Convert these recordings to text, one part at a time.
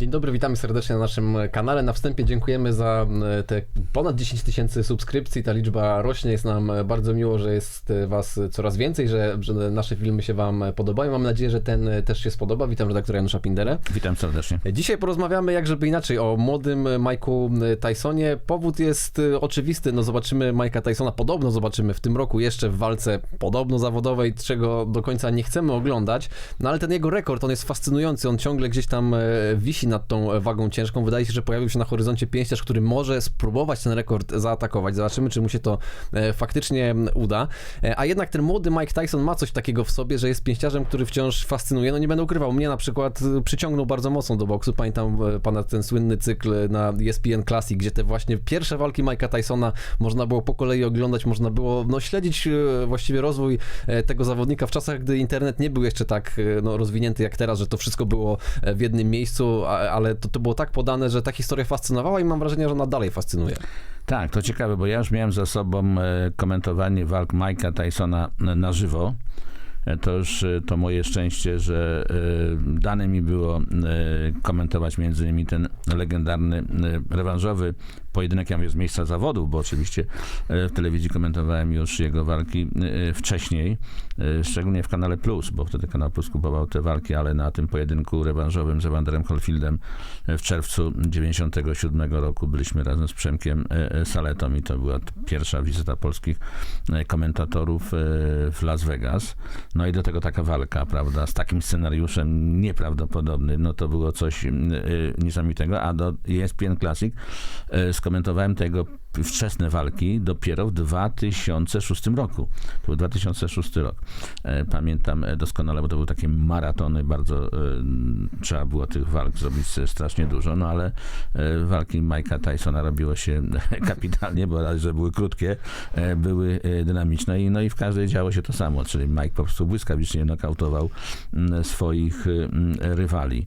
Dzień dobry, witamy serdecznie na naszym kanale. Na wstępie dziękujemy za te ponad 10 tysięcy subskrypcji. Ta liczba rośnie. Jest nam bardzo miło, że jest Was coraz więcej, że, że nasze filmy się Wam podobają. Mam nadzieję, że ten też się spodoba. Witam redaktora Janusza Pinderę. Witam serdecznie. Dzisiaj porozmawiamy, jak żeby inaczej, o młodym Mike'u Tysonie. Powód jest oczywisty. No zobaczymy Mike'a Tysona, podobno zobaczymy w tym roku jeszcze w walce podobno zawodowej, czego do końca nie chcemy oglądać. No ale ten jego rekord, on jest fascynujący. On ciągle gdzieś tam e, wisi nad tą wagą ciężką. Wydaje się, że pojawił się na horyzoncie pięściarz, który może spróbować ten rekord zaatakować. Zobaczymy, czy mu się to e, faktycznie uda. E, a jednak ten młody Mike Tyson ma coś takiego w sobie, że jest pięściarzem, który wciąż fascynuje. No nie będę ukrywał, mnie na przykład e, przyciągnął bardzo mocno do boksu. Pamiętam pana ten słynny cykl na ESPN Classic, gdzie te właśnie pierwsze walki Mike'a Tysona można było po kolei oglądać, można było no, śledzić właściwie rozwój tego zawodnika w czasach, gdy internet nie był jeszcze tak no, rozwinięty jak teraz, że to wszystko było w jednym miejscu, ale to, to było tak podane, że ta historia fascynowała i mam wrażenie, że ona dalej fascynuje. Tak, to ciekawe, bo ja już miałem za sobą e, komentowanie walk Mike'a Tysona na żywo. E, to już e, to moje szczęście, że dane mi było komentować między innymi ten legendarny rewanżowy pojedynek, ja mówię, z miejsca zawodów, bo oczywiście e, w telewizji komentowałem już jego walki e, wcześniej, e, szczególnie w kanale Plus, bo wtedy kanał Plus kupował te walki, ale na tym pojedynku rewanżowym z Evanderem Holfieldem w czerwcu 97 roku byliśmy razem z Przemkiem Saletą i to była pierwsza wizyta polskich komentatorów w Las Vegas. No i do tego taka walka, prawda, z takim scenariuszem nieprawdopodobnym, no to było coś niesamowitego, a do ESPN Classic skomentowałem tego wczesne walki dopiero w 2006 roku. To był 2006 rok. E, pamiętam doskonale, bo to były takie maratony, bardzo e, trzeba było tych walk zrobić strasznie dużo, no ale e, walki Mike'a Tysona robiło się kapitalnie, bo raz, że były krótkie, były dynamiczne i no i w każdej działo się to samo, czyli Mike po prostu błyskawicznie nokautował swoich rywali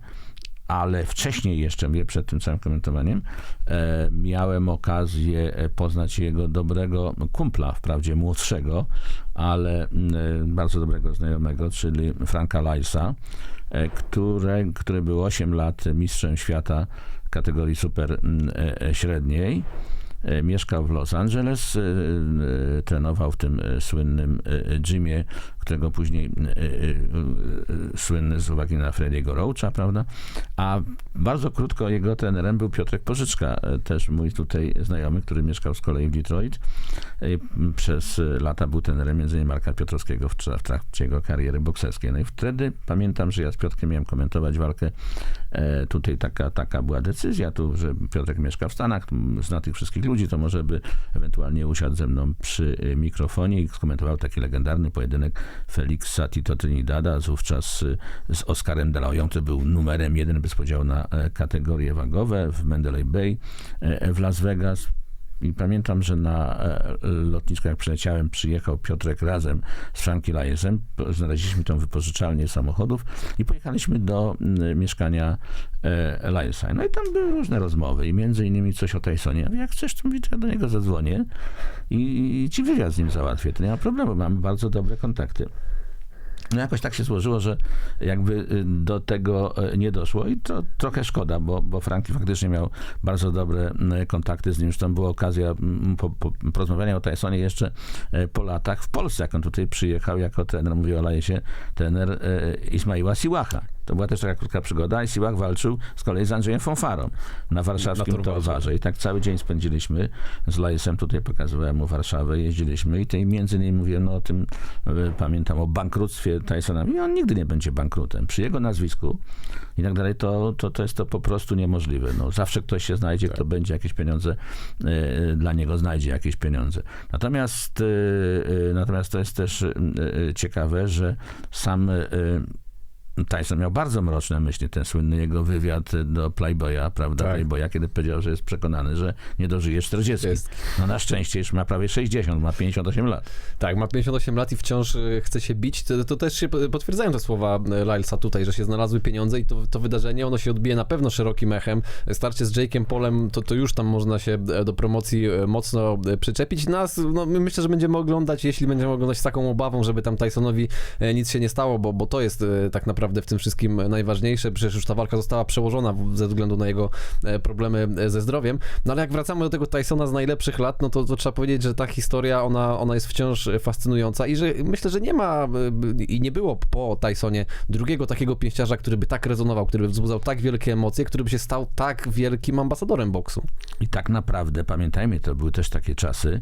ale wcześniej jeszcze, przed tym całym komentowaniem, e, miałem okazję e, poznać jego dobrego kumpla, wprawdzie młodszego, ale e, bardzo dobrego znajomego, czyli Franka Lajsa, który był 8 lat mistrzem świata kategorii super e, średniej. Mieszkał w Los Angeles, trenował w tym słynnym gymie, którego później słynny z uwagi na Frediego Roacha, prawda? A bardzo krótko jego trenerem był Piotrek Pożyczka, też mój tutaj znajomy, który mieszkał z kolei w Detroit. Przez lata był trenerem innymi Marka Piotrowskiego w, trakcie jego kariery bokserskiej. No i wtedy pamiętam, że ja z Piotrkiem miałem komentować walkę. Tutaj taka, taka była decyzja, tu, że Piotrek mieszka w Stanach, zna tych wszystkich ludzi, to może by ewentualnie usiadł ze mną przy mikrofonie i skomentował taki legendarny pojedynek Felixa Tito Trinidada, wówczas y, z Oscarem De Leon, który był numerem jeden bez podziału na e, kategorie wagowe w Mendeley Bay e, w Las Vegas. I pamiętam, że na e, lotnisku, jak przyleciałem, przyjechał Piotrek razem z Franki Lajesem. Znaleźliśmy tą wypożyczalnię samochodów i pojechaliśmy do mieszkania e, Lajesa. No i tam były różne rozmowy i między innymi coś o Tysonie. Jak chcesz, to, mówię, ja do niego zadzwonię i, i ci wywiad z nim załatwię. To nie ma problemu, mamy bardzo dobre kontakty. No jakoś tak się złożyło, że jakby y, do tego y, nie doszło i to trochę szkoda, bo, bo Franki faktycznie miał bardzo dobre y, kontakty z nim. Zresztą była okazja po, po, porozmawiania o Tysonie jeszcze po latach w Polsce, jak on tutaj przyjechał jako trener, mówię o Lajesie, trener Ismaila Siłacha. To była też taka krótka przygoda i Siłak walczył z kolei z Andrzejem Fonfarą na warszawskim na. I tak cały dzień spędziliśmy z Lajesem, tutaj pokazywałem mu Warszawę, jeździliśmy i tej między innymi mówiłem no, o tym, pamiętam o bankructwie Tysona. I on nigdy nie będzie bankrutem. Przy jego nazwisku i tak dalej, to, to, to jest to po prostu niemożliwe. No, zawsze ktoś się znajdzie, kto tak. będzie jakieś pieniądze y, dla niego znajdzie jakieś pieniądze. Natomiast, y, y, natomiast to jest też ciekawe, że sam Tyson miał bardzo mroczne myśli, ten słynny jego wywiad do Playboya, prawda, tak. Playboya, kiedy powiedział, że jest przekonany, że nie dożyje 40. Jest. No na szczęście już ma prawie 60, ma 58 lat. Tak, ma 58 lat i wciąż y, chce się bić. To, to też się potwierdzają te słowa y, Lylesa tutaj, że się znalazły pieniądze i to, to wydarzenie, ono się odbije na pewno szerokim echem. Starcie z Jake'em Polem, to, to już tam można się e, do promocji e, mocno e, przyczepić. Nas, no myślę, że będziemy oglądać, jeśli będziemy oglądać z taką obawą, żeby tam Tysonowi nic się nie stało, bo, bo to jest tak naprawdę naprawdę w tym wszystkim najważniejsze. Przecież już ta walka została przełożona ze względu na jego e, problemy e, ze zdrowiem. No ale jak wracamy do tego Tysona z najlepszych lat, no to, to trzeba powiedzieć, że ta historia, ona, ona jest wciąż fascynująca i że myślę, że nie ma e, i nie było po Tysonie drugiego takiego pięściarza, który by tak rezonował, który by wzbudzał tak wielkie emocje, który by się stał tak wielkim ambasadorem boksu. I tak naprawdę, pamiętajmy, to były też takie czasy,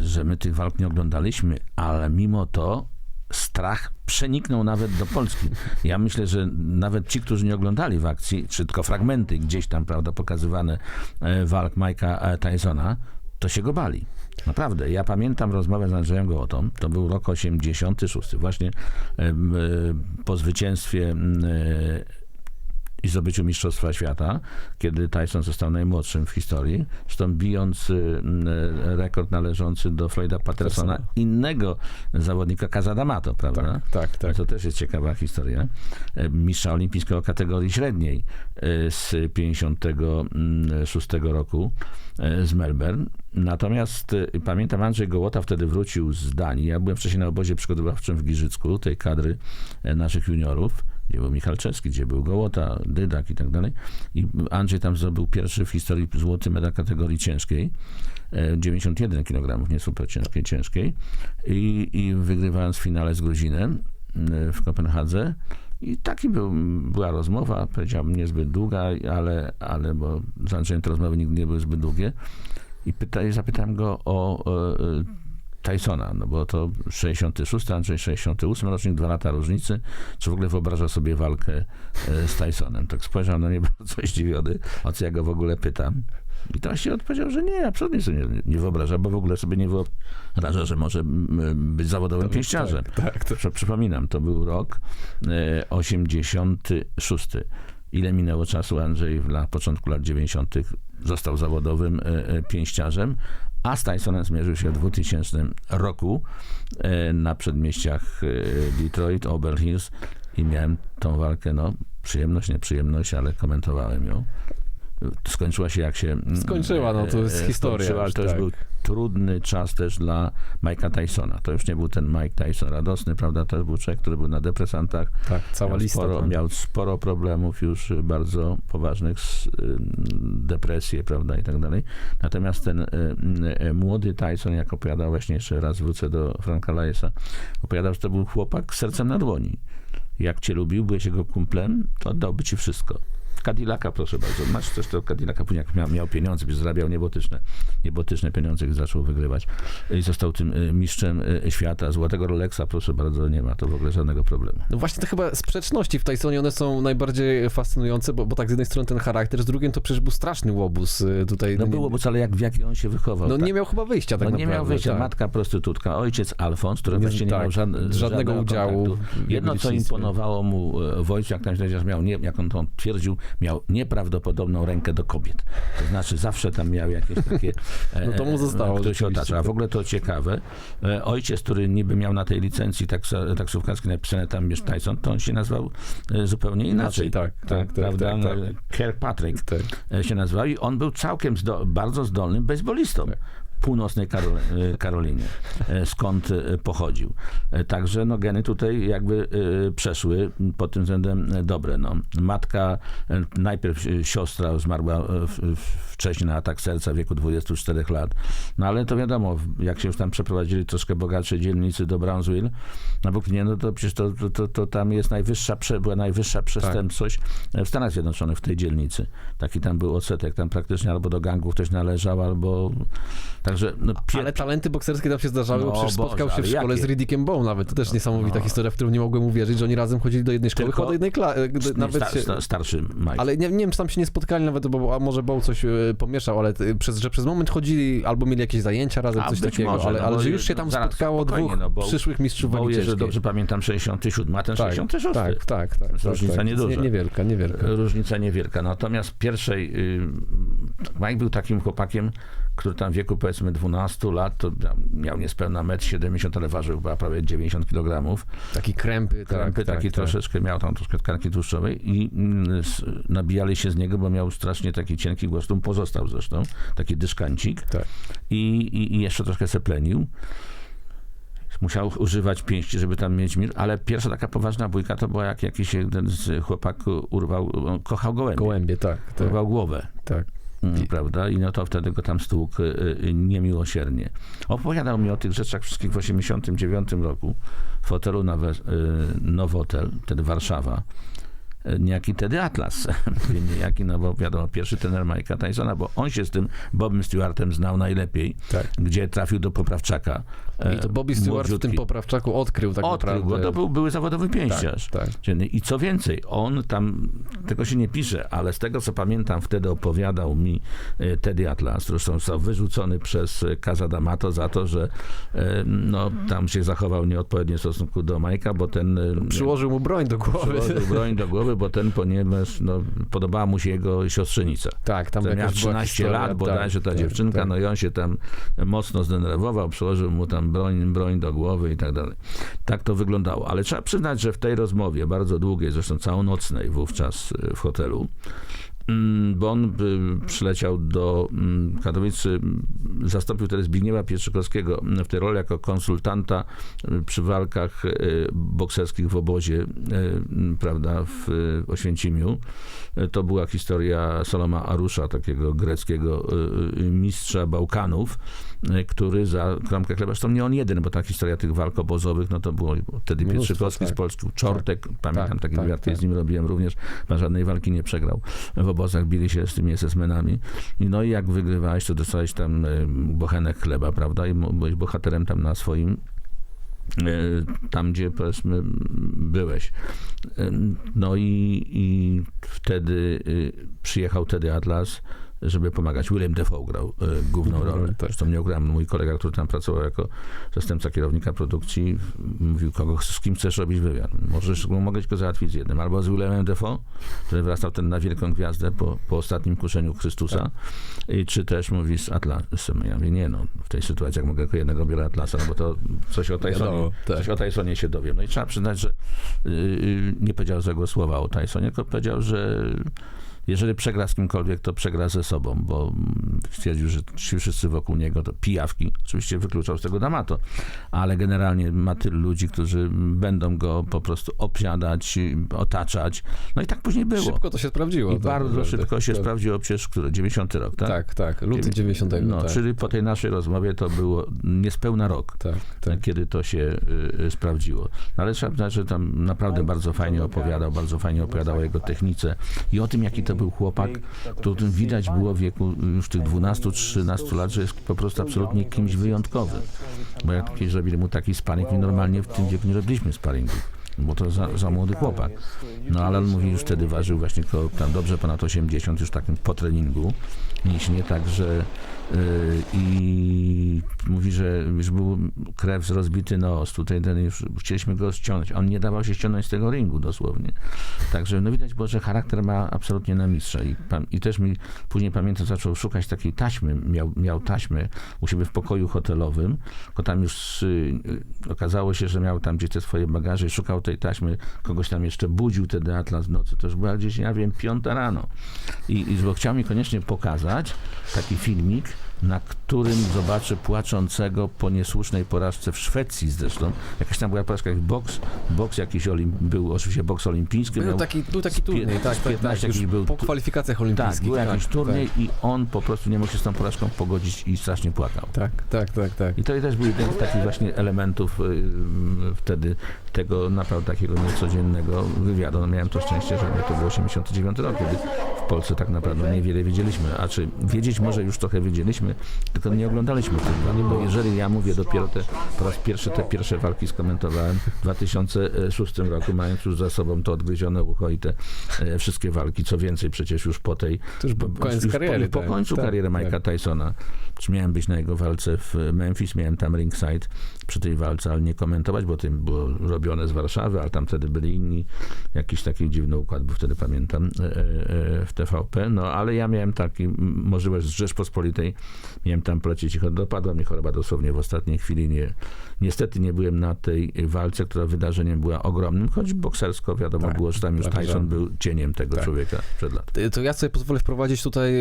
że my tych walk nie oglądaliśmy, ale mimo to strach przeniknął nawet do Polski. Ja myślę, że nawet ci, którzy nie oglądali w akcji, czy tylko fragmenty gdzieś tam, prawda, pokazywane e, walk Mike'a e, Tysona, to się go bali. Naprawdę. Ja pamiętam rozmowę z Andrzejem Gołotą. To był rok 86. Właśnie e, po zwycięstwie m, e, i zdobyciu Mistrzostwa Świata, kiedy Tyson został najmłodszym w historii, zresztą bijąc y, m, rekord należący do Floyda Pattersona, innego zawodnika, Kazadamato, prawda? tak, To też jest ciekawa historia. E, Mistrza olimpijskiego kategorii średniej e, z 56 roku e, z Melbourne. Natomiast pamiętam, Andrzej Gołota wtedy wrócił z Danii. Ja byłem wcześniej na obozie przygotowawczym w Giżycku, tej kadry naszych juniorów, gdzie był Michalczewski, gdzie był Gołota, Dydak i tak dalej. I Andrzej tam zdobył pierwszy w historii złoty medal kategorii ciężkiej. e, 91 kg, nie super ciężkiej, ciężkiej. I, i wygrywając w finale z Gruzinem e, w Kopenhadze. I taki był, była rozmowa, powiedziałbym niezbyt długa, ale, ale bo z Andrzejem te rozmowy nigdy nie były zbyt długie. I pyta, zapytałem go o, o e, Tysona, no bo to 66, Andrzej 68 rocznik, dwa lata różnicy. Czy w ogóle wyobraża sobie walkę e, z Tysonem? Tak spojrzał na mnie bardzo zdziwiony, o co ja go w ogóle pytam. I to się odpowiedział, że nie, absolutnie sobie nie, nie wyobraża, bo w ogóle sobie nie wyobraża, że może być zawodowym pięściarzem. Tak, tak. Przypominam, to był rok e, 86. Ile minęło czasu Andrzej na początku lat 90. został zawodowym e, e, pięściarzem, a z Tysonem zmierzył się w 2000 roku e, na przedmieściach e, Detroit, Auburn Hills i miałem tą walkę, no przyjemność, nieprzyjemność, ale komentowałem ją. Skończyła się jak się... mm, Skończyła, no to jest e, historia już, to już tak. był trudny czas też dla Mike'a Tysona. To już nie był ten Mike Tyson radosny, prawda? To był człowiek, który był na depresantach. Tak, cała miał lista. Sporo, tak. miał sporo problemów już y, bardzo poważnych, ym, depresję, prawda, i tak dalej. Natomiast ten y, y, młody Tyson, jak opowiadał właśnie, jeszcze raz wrócę do Franka Lajesa, opowiadał, że to był chłopak z sercem na dłoni. Jak cię lubił, byłeś jego kumplem, to oddałby ci wszystko. Cadillaca, proszę bardzo. Masz też tego Cadillaca, później jak miał, miał pieniądze, by zarabiał niebotyczne, niebotyczne pieniądze, gdy zaczął wygrywać. I został tym y, mistrzem y, świata. Złotego Rolexa, proszę bardzo, nie ma to w ogóle żadnego problemu. No właśnie te chyba sprzeczności w Tysonie, one są najbardziej fascynujące, bo, bo tak z jednej strony ten charakter, z drugiej to przecież był straszny łobuz y, tutaj. No nie- było, bo wcale jak w jaki on się wychował. No tak. nie miał chyba wyjścia tak no, nie naprawdę. miał wyjścia. tak. Matka prostytutka, ojciec Alfons, który Nie- właściwie nie tak, miał żadne, żadnego żadnego udziału kontaktu. Jedno, co imponowało mu e, w ojcu, jak tam się miał, nie, jak on to twierdził, miał nieprawdopodobną rękę do kobiet. To znaczy zawsze tam miał jakieś takie... e, No to mu zostało Które się rzeczywiście. otacza. A w ogóle to ciekawe. e, Ojciec, który niby miał na tej licencji taksa, taksówkarskiej napisane tam jest Tyson, to on się nazywał e, zupełnie inaczej. tak, tak, tak, prawda? tak, tak. No, Kirkpatrick Tak. e, się nazywał i on był całkiem bardzo zdolnym bejsbolistą. Tak. Północnej Karol, e, Karolinie, e, skąd e, pochodził. E, Także no, geny tutaj jakby przeszły pod tym względem dobre. No. Matka, najpierw siostra zmarła wcześniej na atak serca w wieku 24 lat. No ale to wiadomo, jak się już tam przeprowadzili troszkę bogatsze dzielnicy do Brownsville na Brooklynie, no to przecież to, to, to, to tam jest najwyższa, była najwyższa przestępczość w Stanach Zjednoczonych w tej dzielnicy. Taki tam był odsetek, tam praktycznie albo do gangów ktoś należał, albo... Także no, pie... Ale talenty bokserskie tam się zdarzały, bo No przecież Boże, spotkał się w szkole jakie? z Riddickiem Bow nawet. To też niesamowita no. historia, w którą nie mogłem uwierzyć, że oni razem chodzili do jednej szkoły, Tylko- do jednej klasy. Nawet sta, się... sta, starszy Mike. Ale nie, nie wiem, czy tam się nie spotkali nawet, bo a może Bow coś e, pomieszał, ale e, przez, że przez moment chodzili albo mieli jakieś zajęcia razem, A coś takiego, może, ale, no ale że już się tam zaraz, spotkało dwóch no przyszłych mistrzów Bo wagi jeżeli ciężkiej. dobrze pamiętam, 67, a ten Tak, 66. tak, tak, tak. tak, Różnica tak. nieduża. Nie, niewielka, niewielka. Różnica niewielka. Natomiast pierwszej, y, Mike był takim chłopakiem, który tam w wieku powiedzmy 12 lat, to miał- niespełna 1,70 m, ale ważył chyba prawie 90 kg. Taki krępy, tak, Krępy tak, taki tak. troszeczkę, miał tam troszkę tkanki tłuszczowej i mm, nabijali się z niego, bo miał strasznie taki cienki głos, tu pozostał zresztą, taki dyszkancik Tak. i, i, i jeszcze troszkę seplenił. musiał używać pięści, żeby tam mieć mir, ale pierwsza taka poważna bójka to była jak jakiś jeden z chłopaków urwał, kochał gołębie, Gołębie, tak, tak, urwał głowę. tak. Mm, prawda? I no to wtedy go tam stłukł y, y, niemiłosiernie. Opowiadał mi o tych rzeczach wszystkich w 89 roku w hotelu na y, Nowotel, wtedy Warszawa. Niejaki Tedy Atlas. Niejaki, no bo wiadomo, pierwszy tener Mike'a Tysona, bo on się z tym Bobem Stewartem znał najlepiej, Tak. gdzie trafił do poprawczaka. I to Bobby Stewart w tym młodziutki. poprawczaku odkrył tak Odkrył naprawdę. go, to był, były zawodowy pięściarz. Tak, tak. I co więcej, on tam, tego się nie pisze, ale z tego co pamiętam, wtedy opowiadał mi e, Teddy Atlas, zresztą został wyrzucony przez e, Casa D'Amato za to, że e, no, tam się zachował nieodpowiednio w stosunku do Majka, bo ten e, Przyłożył mu broń do głowy. przyłożył broń do głowy, bo ten, ponieważ no, podobała mu się jego siostrzenica. Tak, tam miała jakaś była 13 historia, lat bodajże ta tak, dziewczynka, tak. no i on się tam mocno zdenerwował, przyłożył mu tam broń, broń do głowy i tak dalej. Tak to wyglądało. Ale trzeba przyznać, że w tej rozmowie, bardzo długiej, zresztą całonocnej wówczas y, w hotelu, mm, bo on y, przyleciał do mm, Katowic, y, zastąpił wtedy Zbigniewa Pietrzykowskiego w tej roli jako konsultanta y, przy walkach y, bokserskich w obozie, prawda, w Oświęcimiu. To była historia Saloma Arusza, takiego greckiego mistrza Bałkanów, który za kromkę chleba, zresztą nie on jeden, bo ta historia tych walk obozowych, no to było wtedy Mnóstwo, Pietrzykowski z tak. Polski, Czortek, pamiętam Tak, taki tak, wywiad, tak. z nim robiłem również, żadnej walki nie przegrał. W obozach bili się z tymi SS-menami. No i jak wygrywałeś, to dostałeś tam y, bochenek chleba, prawda? I byłeś bohaterem tam na swoim y, tam, gdzie powiedzmy byłeś. Y, No i, i wtedy przyjechał Tedy Atlas, żeby pomagać. William Defoe grał y, główną Główną rolę. tak. Zresztą nie grałem. Mój kolega, który tam pracował jako zastępca kierownika produkcji, mówił, kogo, z kim chcesz robić wywiad. Możesz, mogę tylko załatwić z jednym. Albo z Williamem Defoe, który wrastał ten na wielką gwiazdę po, po ostatnim kuszeniu Chrystusa, i czy też mówi z Atlasem. Ja mówię, nie no, w tej sytuacji jak mogę tylko jednego biorę Atlasa, no bo to coś o Tysonie, tak. coś o Tysonie się dowiem. No i trzeba przyznać, że yy, nie powiedział złego słowa o Tysonie, tylko powiedział, że jeżeli przegra z kimkolwiek, to przegra ze sobą, bo mm, stwierdził, że ci wszyscy wokół niego to pijawki. Oczywiście wykluczał z tego D'Amato, ale generalnie ma tylu ludzi, którzy będą go po prostu obsiadać, otaczać. No i tak później było. Szybko to się sprawdziło. I tak bardzo naprawdę. szybko się tak. sprawdziło przecież, który? 90 rok, tak? Tak, tak, luty 90. No, tak, czyli po tej naszej rozmowie to było niespełna rok, tak, tak. kiedy to się y, y, sprawdziło. No, ale trzeba że tam naprawdę bardzo fajnie opowiadał, bardzo fajnie opowiadał o jego technice i o tym, jaki to był chłopak, którym widać było w wieku już tych 12-13 lat, że jest po prostu absolutnie kimś wyjątkowym. Bo jak kiedyś robili mu taki sparring, my normalnie w tym wieku nie robiliśmy sparingów. Bo to za, za młody chłopak. No ale on mówi, już wtedy ważył właśnie tam dobrze ponad 80, już takim po treningu. Mięśnie, także yy, i mówi, że już był krew, rozbity nos. Tutaj ten już chcieliśmy go ściągnąć. On nie dawał się ściągnąć z tego ringu dosłownie. Także no widać było, że charakter ma absolutnie na mistrza. I, i też mi później pamiętam, zaczął szukać takiej taśmy. Miał, miał taśmę u siebie w pokoju hotelowym. Tylko tam już y, okazało się, że miał tam gdzieś te swoje bagaże i szukał tej taśmy. Kogoś tam jeszcze budził wtedy Atlas w nocy. To już była gdzieś, ja wiem, piąta rano. I, i bo chciał mi koniecznie pokazać taki filmik, na którym zobaczę płaczącego po niesłusznej porażce w Szwecji zresztą. Jakaś tam była porażka, jak boks, boks jakiś olim, był oczywiście boks olimpijski. Był taki, był taki turniej, tak, z tak, tak, 15 był po kwalifikacjach tak, olimpijskich. był jakiś tak, turniej i on po prostu nie mógł się z tą porażką pogodzić i strasznie płakał. Tak, tak, tak, tak. I to też był jeden z takich właśnie elementów y, wtedy tego naprawdę takiego niecodziennego wywiadu. No miałem to szczęście, że to był 89 rok, kiedy w Polsce tak naprawdę niewiele wiedzieliśmy. A czy wiedzieć może już trochę wiedzieliśmy, tylko nie oglądaliśmy tych walk. Bo jeżeli ja mówię dopiero te, po raz pierwszy te pierwsze walki skomentowałem w 2006 roku, mając już za sobą to odgryzione ucho i te e, wszystkie walki, co więcej przecież już po tej To już po- koniec już kariery, Po, po tak, końcu tak, kariery tak. Mike'a Tysona. Czy miałem być na jego walce w Memphis, miałem tam ringside przy tej walce, ale nie komentować, bo tym było robione z Warszawy, ale tam wtedy byli inni, jakiś taki dziwny układ był wtedy, pamiętam, e, e, w TVP, no ale ja miałem taki możliwość z Rzeczpospolitej, miałem tam polecieć ich, dopadła mnie choroba dosłownie w ostatniej chwili, nie, niestety nie byłem na tej walce, która wydarzeniem była ogromnym, choć boksersko wiadomo Tak, było, że tam już tak, Tyson że- był cieniem tego tak. człowieka przed lat. Y, To ja sobie pozwolę wprowadzić tutaj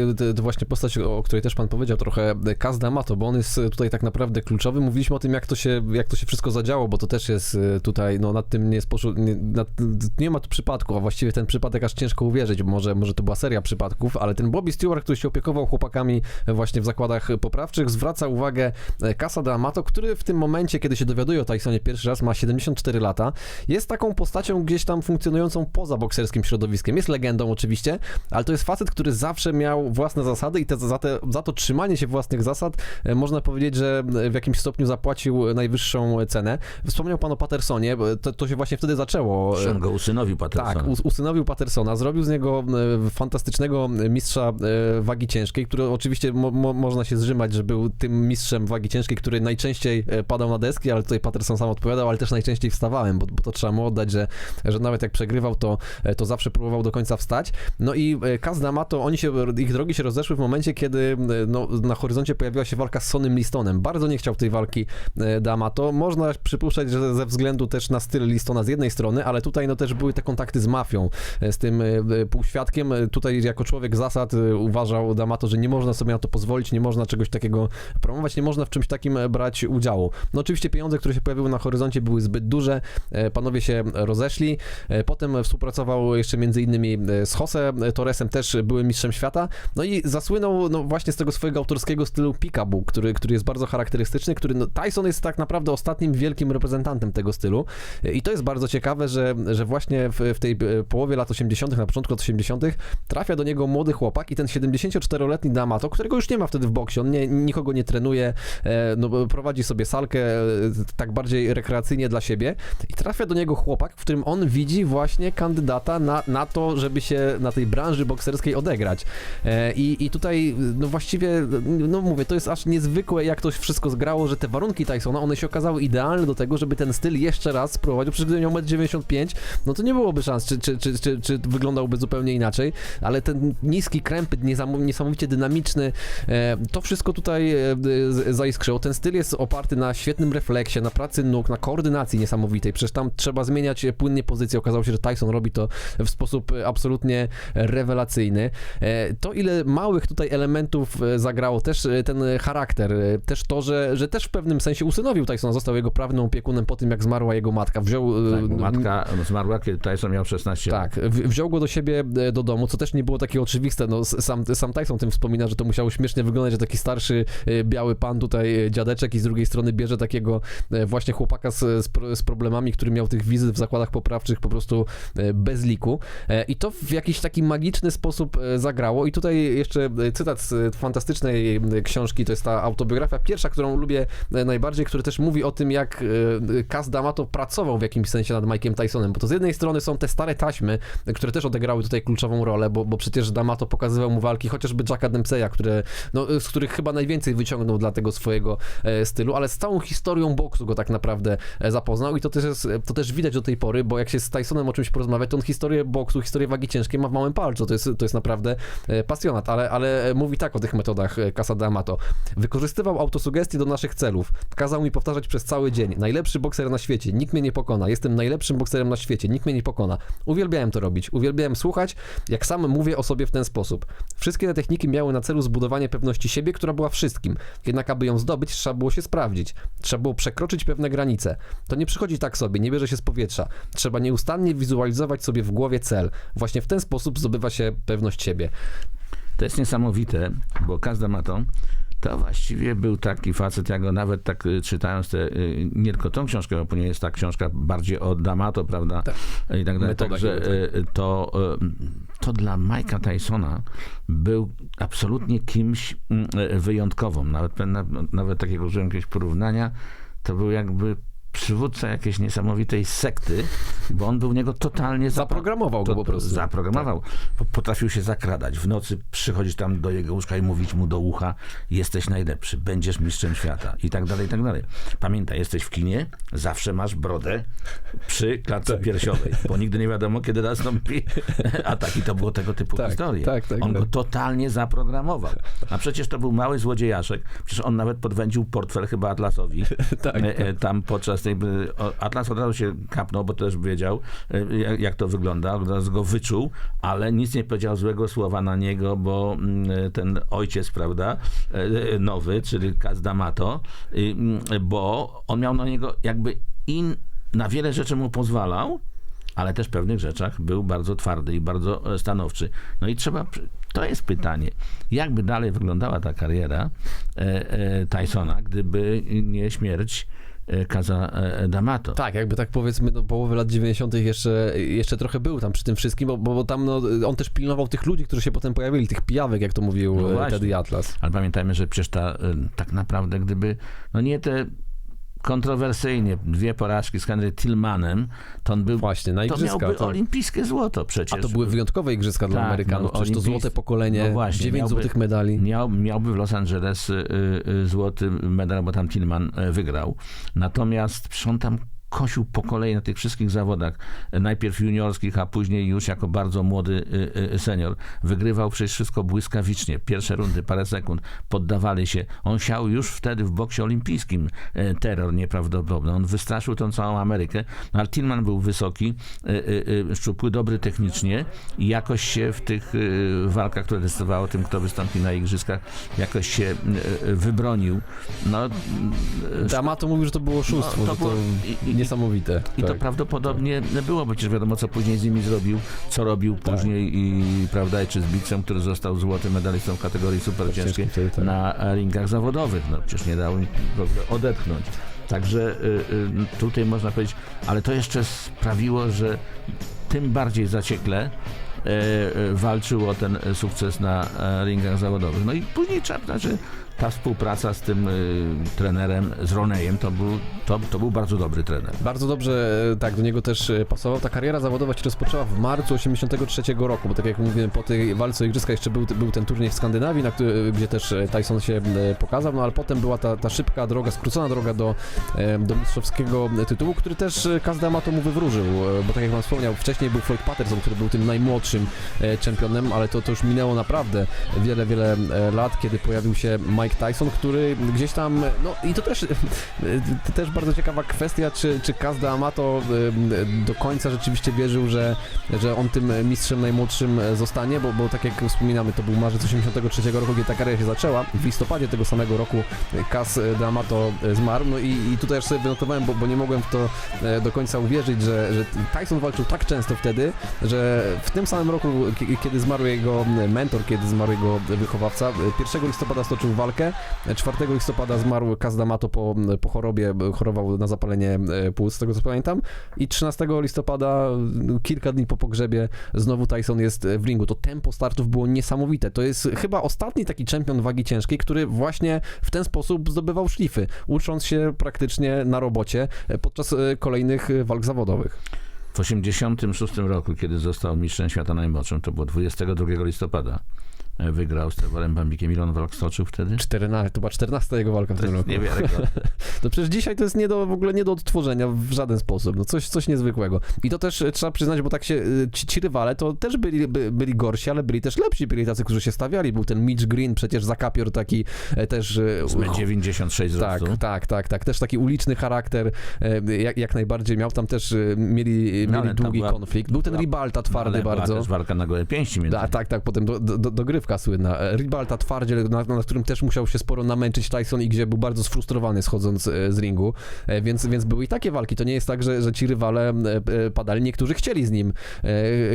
właśnie postać, o której też pan powiedział trochę, Kaz D'Amato, bo on jest y, tutaj tak naprawdę kluczowy. Mówiliśmy o tym, jak to się, jak to się wszystko zadziało, bo to też jest y, tutaj, no nad tym nie, jest poszu- nie, nad, nie ma tu przypadku, a właściwie ten przypadek aż ciężko uwierzyć, bo może, może to była seria przypadków, ale ten Bobby Stewart, który się opiekował chłopakami y, właśnie w zakładach poprawczych, zwraca uwagę Casa D'Amato, który w tym momencie, kiedy się dowiaduje o Tysonie pierwszy raz, ma 74 lata, jest taką postacią gdzieś tam funkcjonującą poza bokserskim środowiskiem. Jest legendą oczywiście, ale to jest facet, który zawsze miał własne zasady i te, za, te, za to trzymanie się własnych zasad e, można powiedzieć, że w jakimś stopniu zapłacił najwyższą cenę. Wspomniał pan o Pattersonie, to, to się właśnie wtedy zaczęło. Zresztą go usynowił Patterson. Tak, us- usynowił Pattersona, zrobił z niego e, fantastycznego mistrza e, wagi ciężkiej, który oczywiście mo, mo, można się zrzymać, że był tym mistrzem wagi ciężkiej, który najczęściej e, padał na ale tutaj Patterson sam odpowiadał, ale też najczęściej wstawałem, bo, bo to trzeba mu oddać, że, że nawet jak przegrywał, to, e, to zawsze próbował do końca wstać. No i e, Kaz D'Amato, oni się, ich drogi się rozeszły w momencie, kiedy e, no, na horyzoncie pojawiła się walka z Sonym Listonem. Bardzo nie chciał tej walki D'Amato. Można przypuszczać, że ze względu też na styl Listona z jednej strony, ale tutaj no też były te kontakty z mafią, z tym półświadkiem. Tutaj jako człowiek zasad uważał D'Amato, że nie można sobie na to pozwolić, nie można czegoś takiego promować, nie można w czymś takim brać udziału. No oczywiście pieniądze, które się pojawiły na horyzoncie były zbyt duże, e, panowie się rozeszli, E, potem współpracował jeszcze między innymi e, z Jose Torresem, też były mistrzem świata, no i zasłynął no właśnie z tego swojego autorskiego stylu peekaboo, który, który jest bardzo charakterystyczny, który no, Tyson jest tak naprawdę ostatnim wielkim reprezentantem tego stylu i to jest bardzo ciekawe, że, że właśnie w, w tej połowie lat 80., na początku lat 80., trafia do niego młody chłopak i ten 74-letni D'Amato, którego już nie ma wtedy w boksie, on nie, nikogo nie trenuje, no, prowadzi sobie salkę tak bardziej rekreacyjnie dla siebie i trafia do niego chłopak, w którym on widzi właśnie kandydata na, na to, żeby się na tej branży bokserskiej odegrać. E, I, I tutaj, no właściwie, no mówię, to jest aż niezwykłe, jak to wszystko zgrało, że te warunki Tysona, one się okazały idealne do tego, żeby ten styl jeszcze raz spróbować, bo przecież gdyby miał 1,95 m, no to nie byłoby szans, czy, czy, czy, czy, czy wyglądałby zupełnie inaczej, ale ten niski krępyt, niesam- niesamowicie dynamiczny, e, to wszystko tutaj e, zaiskrzyło. Ten styl jest oparty na świetnym refleksie, na pracy nóg, na koordynacji niesamowitej, przecież tam trzeba zmieniać płynnie pozycję. Okazało się, że Tyson robi to w sposób e, absolutnie rewelacyjny. E, To, ile małych tutaj elementów e, zagrało, też ten charakter, też to, że, że też w pewnym sensie usynowił Tysona, został jego prawnym opiekunem po tym, jak zmarła jego matka. Wziął... Tak, matka zmarła, kiedy Tyson miał 16 lat. tak, wziął go do siebie do domu, co też nie było takie oczywiste. No, sam, sam Tyson tym wspomina, że to musiało śmiesznie wyglądać, że taki starszy biały pan tutaj, dziadeczek i z drugiej strony bierze takiego e, właśnie chłopaka z, z, pro- z problemami, który miał tych wizyt w zakładach poprawczych po prostu e, bez liku. E, I to w jakiś taki magiczny sposób zagrało. I tutaj jeszcze cytat z fantastycznej książki, to jest ta autobiografia pierwsza, którą lubię najbardziej, który też mówi o tym, jak Kaz D'Amato pracował w jakimś sensie nad Mike'iem Tysonem, bo to z jednej strony są te stare taśmy, które też odegrały tutaj kluczową rolę, bo, bo przecież D'Amato pokazywał mu walki chociażby Jacka Dempseya, które, no, z których chyba najwięcej wyciągnął dla tego swojego stylu, ale z całą historią boksu go tak naprawdę e, zapoznał i to też, jest, to też widać do tej pory, bo jak się z Tysonem o czymś porozmawiać, to on historię boksu, historię wagi ciężkiej ma w małym palcu, to jest, to jest naprawdę e, pasjonat, ale, ale mówi tak o tych metodach e, Casa D'Amato. Wykorzystywał autosugestie do naszych celów. Kazał mi powtarzać przez cały dzień. Najlepszy bokser na świecie, nikt mnie nie pokona. Jestem najlepszym bokserem na świecie, nikt mnie nie pokona. Uwielbiałem to robić. Uwielbiałem słuchać, jak sam mówię o sobie w ten sposób. Wszystkie te techniki miały na celu zbudowanie pewności siebie, która była wszystkim. Jednak aby ją zdobyć, trzeba było się sprawdzić. Trzeba było przekroczyć pewne granice. To nie przychodzi tak sobie, nie bierze się z powietrza. Trzeba nieustannie wizualizować sobie w głowie cel. Właśnie w ten sposób zdobywa się pewność siebie. To jest niesamowite, bo każda ma to. To właściwie był taki facet, ja go nawet tak y, czytając te, y, nie tylko tą książkę, bo ponieważ jest ta książka bardziej o D'Amato, prawda, Tak. i tak dalej, także y, to, to dla Mike'a Tysona był absolutnie kimś mm, wyjątkowym. Nawet, nawet takiego użyłem jakiegoś porównania, to był jakby przywódca jakiejś niesamowitej sekty, bo on był niego totalnie Zaprogramował go po prostu. Tak. Zaprogramował. Po- Potrafił się zakradać. W nocy przychodzić tam do jego łóżka i mówić mu do ucha, jesteś najlepszy, będziesz mistrzem świata i tak dalej, i tak dalej. Pamiętaj, jesteś w kinie, zawsze masz brodę przy klatce Tak. piersiowej, bo nigdy nie wiadomo, kiedy nastąpi atak i to było tego typu Tak, historie. tak, tak, on tak. go totalnie zaprogramował. A przecież to był mały złodziejaszek. Przecież on nawet podwędził portfel chyba Atlasowi. Tak, E, e, Tam podczas o, Atlas od razu się kapnął, bo też wiedział, e, jak, to wygląda. Od razu go wyczuł, ale nic nie powiedział złego słowa na niego, bo mm, ten ojciec, prawda, e, e, nowy, czyli Kaz D'Amato, y, mm, bo on miał na niego jakby in... Na wiele rzeczy mu pozwalał, ale też w pewnych rzeczach był bardzo twardy i bardzo e, stanowczy. No i trzeba, to jest pytanie, jakby dalej wyglądała ta kariera e, e, Tysona, gdyby nie śmierć e, Kaza e, D'Amato. Tak, jakby tak powiedzmy do połowy lat 90. jeszcze, jeszcze trochę był tam przy tym wszystkim, bo, bo tam no, on też pilnował tych ludzi, którzy się potem pojawili, tych pijawek, jak to mówił No no. Teddy Atlas. Ale pamiętajmy, że przecież ta, e, tak naprawdę, gdyby, no nie te kontrowersyjnie dwie porażki z Henry Tillmanem, to on był, Właśnie, na to igrzyska. miałby tak. olimpijskie złoto przecież. A to były wyjątkowe igrzyska dla Tak, Amerykanów, no, przecież to złote pokolenie, no właśnie, dziewięć miałby- złotych medali. Miał, miałby w Los Angeles y, y, złoty medal, bo tam Tillman y, wygrał. Natomiast on tam kosił po kolei na tych wszystkich zawodach, y, najpierw juniorskich, a później już jako bardzo młody y, y, senior. Wygrywał przecież wszystko błyskawicznie. Pierwsze rundy, parę sekund, poddawali się. On siał już wtedy w boksie olimpijskim terror nieprawdopodobny. On wystraszył tą całą Amerykę, no, ale Tillman był wysoki, szczupły, dobry technicznie i jakoś się w tych walkach, które decydowały o tym, kto wystąpi na igrzyskach, jakoś się wybronił. No, D'Amato mówił, że to było oszustwo, No, to że to było- i- niesamowite. i to tak. prawdopodobnie było, bo przecież wiadomo, co później z nimi zrobił, co robił Tak. później i prawda, czy z Bixem, który został złotym medalistą w kategorii super ciężkiej ciężkiej wtedy, tak. na ringach zawodowych. No przecież nie dał im odetchnąć. Także y, y, tutaj można powiedzieć, ale to jeszcze sprawiło, że tym bardziej zaciekle e, e, walczył o ten sukces na e, ringach zawodowych. No i później trzeba, znaczy, ta współpraca z tym y, trenerem, z Ronejem, to był, to, to był bardzo dobry trener. Bardzo dobrze, e, tak, do niego też e, pasował. Ta kariera zawodowa się rozpoczęła w marcu 83 roku, bo tak jak mówiłem, po tej walce o Igrzyska jeszcze był, był ten turniej w Skandynawii, na który, gdzie też e, Tyson się pokazał, no ale potem była ta, ta szybka droga, skrócona droga do, do mistrzowskiego tytułu, który też Kaz D'Amato mu wywróżył, bo tak jak pan wspomniał, wcześniej był Floyd Patterson, który był tym najmłodszym czempionem, ale to, to już minęło naprawdę wiele, wiele lat, kiedy pojawił się Mike Tyson, który gdzieś tam, no i to też, to też bardzo ciekawa kwestia, czy, czy Kaz D'Amato e, do końca rzeczywiście wierzył, że, że on tym mistrzem najmłodszym e, zostanie, bo, bo tak jak wspominamy, to był marzec 83 roku, kiedy ta kariera się zaczęła. W listopadzie tego samego roku Kaz D'Amato e, zmarł, no i, i tutaj już sobie wynotowałem, bo, bo nie mogłem w to e, do końca uwierzyć, że, że Tyson walczył tak często wtedy, że w tym samym roku, ki- kiedy zmarł jego mentor, kiedy zmarł jego wychowawca, e, 1 listopada stoczył walkę, 4 listopada zmarł Kaz D'Amato po, po chorobie, chorował na zapalenie e, płuc, z tego co pamiętam, i 13 listopada, kilka dni po pogrzebie, znowu Tyson jest w ringu. To tempo startów było niesamowite. To jest chyba ostatni taki czempion wagi ciężkiej, który właśnie w ten sposób zdobywał szlify, ucząc się praktycznie na robocie e, podczas e, kolejnych walk zawodowych. W 1986 roku, kiedy został mistrzem świata najmłodszym, to było 22 listopada, wygrał z Trevorem Bambikiem. Ile on walk stoczył wtedy? 14, to była 14 jego walka w To tym roku. niewiarygodne. To przecież dzisiaj to jest nie do, w ogóle nie do odtworzenia w żaden sposób. No coś, coś niezwykłego. I to też e, trzeba przyznać, bo tak się e, ci, ci rywale to też byli, by, byli gorsi, ale byli też lepsi. Byli tacy, którzy się stawiali. Był ten Mitch Green, przecież zakapior taki e, też... e, Z 96 tak, wzrostu. tak, tak, tak. Też taki uliczny charakter, e, jak, jak najbardziej miał. Tam też e, mieli, No, mieli długi była- konflikt. Był ten była- Ribalta twardy Ale była bardzo. też walka na gołe pięści między Da, tak, tak, potem do, do, do, dogrywka słynna. E, Ribalta twardziel, na, na którym też musiał się sporo namęczyć Tyson i gdzie był bardzo sfrustrowany schodząc e, z ringu, e, więc, więc były i takie walki. To nie jest tak, że, że ci rywale padali. Niektórzy chcieli z nim,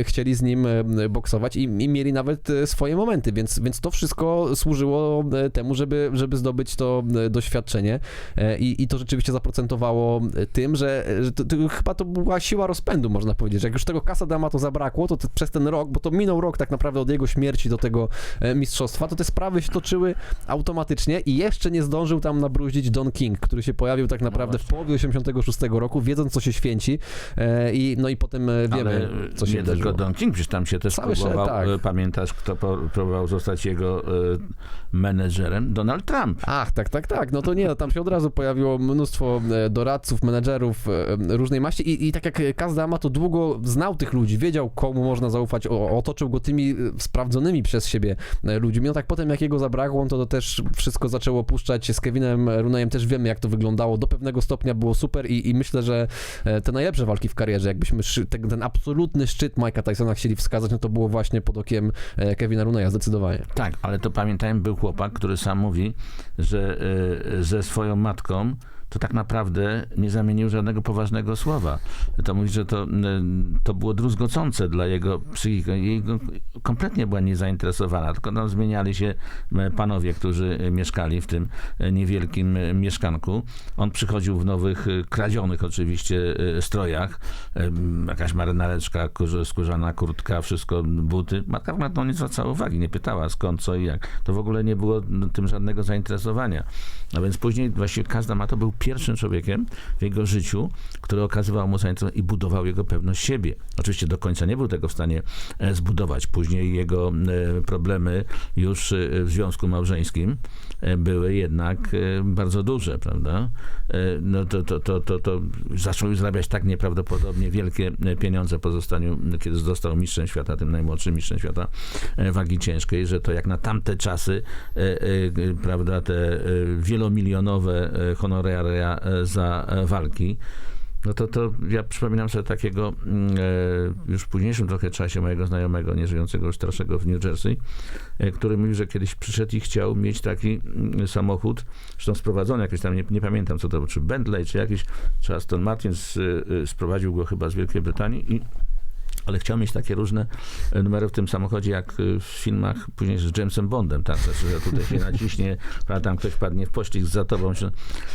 chcieli z nim boksować i, i mieli nawet swoje momenty, więc, więc to wszystko służyło temu, żeby, żeby zdobyć to doświadczenie i, i to rzeczywiście zaprocentowało tym, że, że to, to chyba to była siła rozpędu, można powiedzieć. Jak już tego Casa D'Amato zabrakło, to te, przez ten rok, bo to minął rok tak naprawdę od jego śmierci do tego mistrzostwa, to te sprawy się toczyły automatycznie i jeszcze nie zdążył tam nabruździć Don King, który się pojawił tak naprawdę w właśnie. połowie 86 roku, wiedząc co się święci e, i no i potem e, wiemy, Ale co się nie tylko wydarzyło. Don King, przecież tam się też Cały próbował, tak. e, pamiętasz, kto próbował zostać jego e, menedżerem? Donald Trump. Ach, tak, tak, tak. No to nie, no, tam się od razu pojawiło mnóstwo e, doradców, menedżerów e, różnej maści i, i tak jak Kaz Dama to długo znał tych ludzi, wiedział komu można zaufać, otoczył go tymi e, sprawdzonymi przez siebie e, ludźmi. No tak potem jak jego zabrakło, to, to też wszystko zaczęło puszczać. Z Kevinem Runejem też wiemy jak to wyglądało. Do pewnego stopnia było super i, i myślę, że e, te najlepsze walki w karierze, jakbyśmy ten, ten absolutny szczyt Mike'a Tysona chcieli wskazać, no to było właśnie pod okiem e, Kevina Runeya, zdecydowanie. Tak, ale to pamiętałem, był chłopak, który sam mówi, że ze swoją matką to tak naprawdę nie zamienił żadnego poważnego słowa. To mówi, że to, to było druzgocące dla jego psychiki. Jego kompletnie była niezainteresowana, tylko tam zmieniali się panowie, którzy e, mieszkali w tym e, niewielkim e, mieszkanku. On przychodził w nowych, kradzionych oczywiście strojach, jakaś marynareczka, skórzana kurtka, wszystko, buty. Matka na to nie zwracała uwagi, nie pytała skąd, co i jak. To w ogóle nie było tym żadnego zainteresowania. No więc później właściwie każda ma to był pierwszym człowiekiem w jego życiu, który okazywał mu zainteresowanie i budował jego pewność siebie. Oczywiście do końca nie był tego w stanie e, zbudować. Później jego e, problemy już e, w związku małżeńskim były jednak bardzo duże, prawda? No to, to, to, to, to zaczął zarabiać tak nieprawdopodobnie wielkie pieniądze po zostaniu, kiedy został mistrzem świata, tym najmłodszym mistrzem świata wagi ciężkiej, że to jak na tamte czasy, prawda, te wielomilionowe e, honoraria e, za e, walki, no to, to ja przypominam sobie takiego mm, e, już w późniejszym trochę czasie mojego znajomego, nieżyjącego już starszego w New Jersey, który mówił, że kiedyś przyszedł i chciał mieć taki mm, samochód, zresztą sprowadzony jakiś tam, nie, nie pamiętam co to był, czy Bentley, czy jakiś, czy Aston Martin, z, sprowadził go chyba z Wielkiej Brytanii i ale chciał mieć takie różne e, numery w tym samochodzie, jak e, w filmach później z Jamesem Bondem, tak, że tutaj się naciśnie, tam ktoś padnie w pościg za tobą się,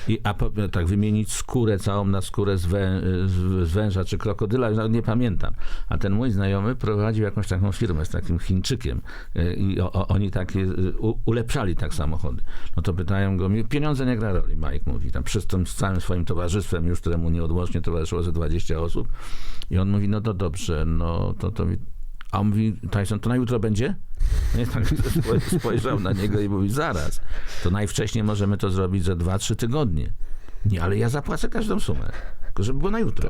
i a tak wymienić skórę całą na skórę z, wę, z, z węża czy krokodyla, nawet nie pamiętam. A ten mój znajomy prowadził jakąś taką firmę z takim Chińczykiem e, i o, o, oni takie e, u, ulepszali tak samochody. No to pytają go, pieniądze nie gra roli, Mike mówi, tam przy tym z całym swoim towarzystwem już, któremu nieodłącznie towarzyszyło ze 20 osób i on mówi, no to dobrze, no to, to. A on mówi, Tyson, to na jutro będzie? Nie, tak spo- spojrzał na niego i mówi, zaraz, to najwcześniej możemy to zrobić za 2-3 tygodnie. Nie, ale ja zapłacę każdą sumę. Tylko żeby było na jutro.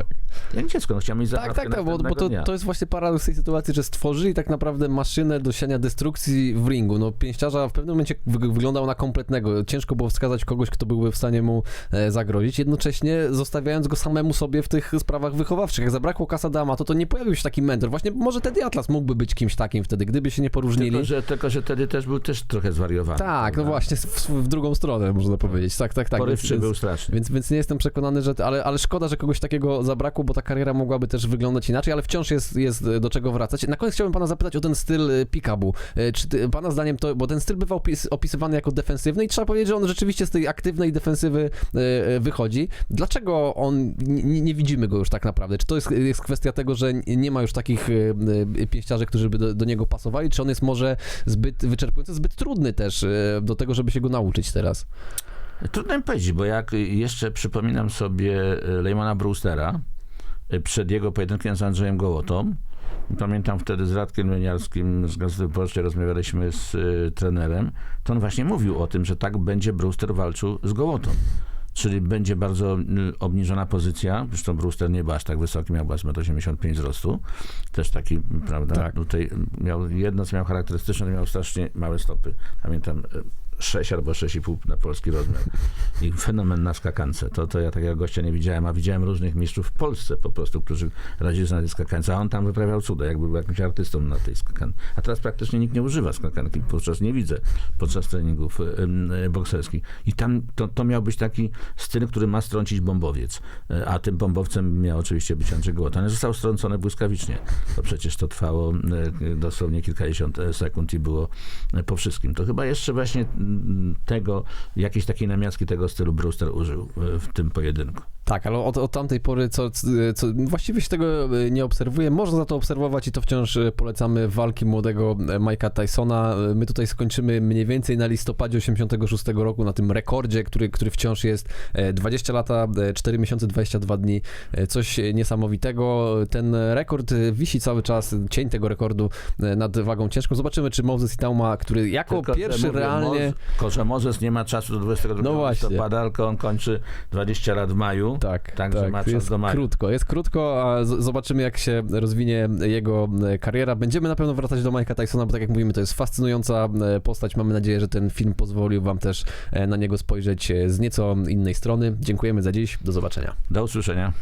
Jak dziecko, no chciałem mieć Tak, tak, tak, bo, bo to, dnia. to jest właśnie paradoks tej sytuacji, że stworzyli tak naprawdę maszynę do siania destrukcji w ringu. No, pięściarza w pewnym momencie wy- wyglądał na kompletnego. Ciężko było wskazać kogoś, kto byłby w stanie mu e, zagrozić, jednocześnie zostawiając go samemu sobie w tych sprawach wychowawczych. Jak zabrakło Kasadama, to to nie pojawił się taki mentor. Właśnie może Teddy Atlas mógłby być kimś takim wtedy, gdyby się nie poróżnili. Tylko że, tylko, że wtedy też był też trochę zwariowany. Tak, no właśnie, w, w drugą stronę można powiedzieć. Tak, tak, tak. Porywczy Więc- był straszny. Więc, więc nie jestem przekonany, że. Ale, ale szkoda, że kogoś takiego zabrakło, bo ta kariera mogłaby też wyglądać inaczej, ale wciąż jest, jest do czego wracać. Na koniec chciałbym pana zapytać o ten styl e, Pikabu. E, Czy ty, pana zdaniem to, bo ten styl bywał opis, opisywany jako defensywny i trzeba powiedzieć, że on rzeczywiście z tej aktywnej defensywy e, wychodzi. Dlaczego on, nie, nie widzimy go już tak naprawdę? Czy to jest, jest kwestia tego, że nie ma już takich pięściarzy, którzy by do, do niego pasowali, czy on jest może zbyt wyczerpujący, zbyt trudny też do tego, żeby się go nauczyć teraz? Trudno mi powiedzieć, bo jak jeszcze przypominam sobie e, Leymana Brewstera e, przed jego pojedynkiem z Andrzejem Gołotą, pamiętam wtedy z Radkiem Leniarskim z Gazety Wyborczej rozmawialiśmy z e, trenerem, to on właśnie mówił o tym, że tak będzie Brewster walczył z Gołotą. Czyli będzie bardzo y, obniżona pozycja. Zresztą Brewster nie był aż tak wysoki, miał chyba 1,85 m wzrostu. Też taki, prawda, Tak. tutaj miał, jedno co miał charakterystyczne, miał strasznie małe stopy. Pamiętam y, 6 albo 6,5 na polski rozmiar. I fenomen na skakance. To, to ja takiego gościa nie widziałem, a widziałem różnych mistrzów w Polsce po prostu, którzy radzili na tej skakance, a on tam wyprawiał cuda, jakby był jakimś artystą na tej skakance. A teraz praktycznie nikt nie używa skakanki, podczas nie widzę, podczas treningów e, bokserskich. I tam to, to miał być taki styl, który ma strącić bombowiec. E, A tym bombowcem miał oczywiście być Andrzej Gołota. Ale został strącony błyskawicznie. To przecież to trwało e, dosłownie kilkadziesiąt sekund i było po wszystkim. To chyba jeszcze właśnie tego, jakiejś takiej namiastki tego stylu Brewster użył e, w tym pojedynku. Tak, ale od, od tamtej pory co, co, właściwie się tego e, nie obserwuje. Można za to obserwować i to wciąż e, polecamy walki młodego e, Mike'a Tysona. My tutaj skończymy mniej więcej na listopadzie 86 roku na tym rekordzie, który, który wciąż jest e, 20 lata, e, 4 miesiące, 22 dni. Coś niesamowitego. Ten rekord wisi cały czas, cień tego rekordu nad wagą ciężką. Zobaczymy, czy Moses Itauma, który jako Tylko, pierwszy mówię, realnie... Tylko, że Mozes nie ma czasu do 22 No listopada, tylko on kończy 20 lat w maju. Tak, Także ma czas jest do krótko, jest krótko, a zobaczymy jak się rozwinie jego e, kariera. Będziemy na pewno wracać do Mike'a Tysona, bo tak jak mówimy, to jest fascynująca e, postać. Mamy nadzieję, że ten film pozwolił wam też e, na niego spojrzeć z nieco innej strony. Dziękujemy za dziś, do zobaczenia. Do usłyszenia.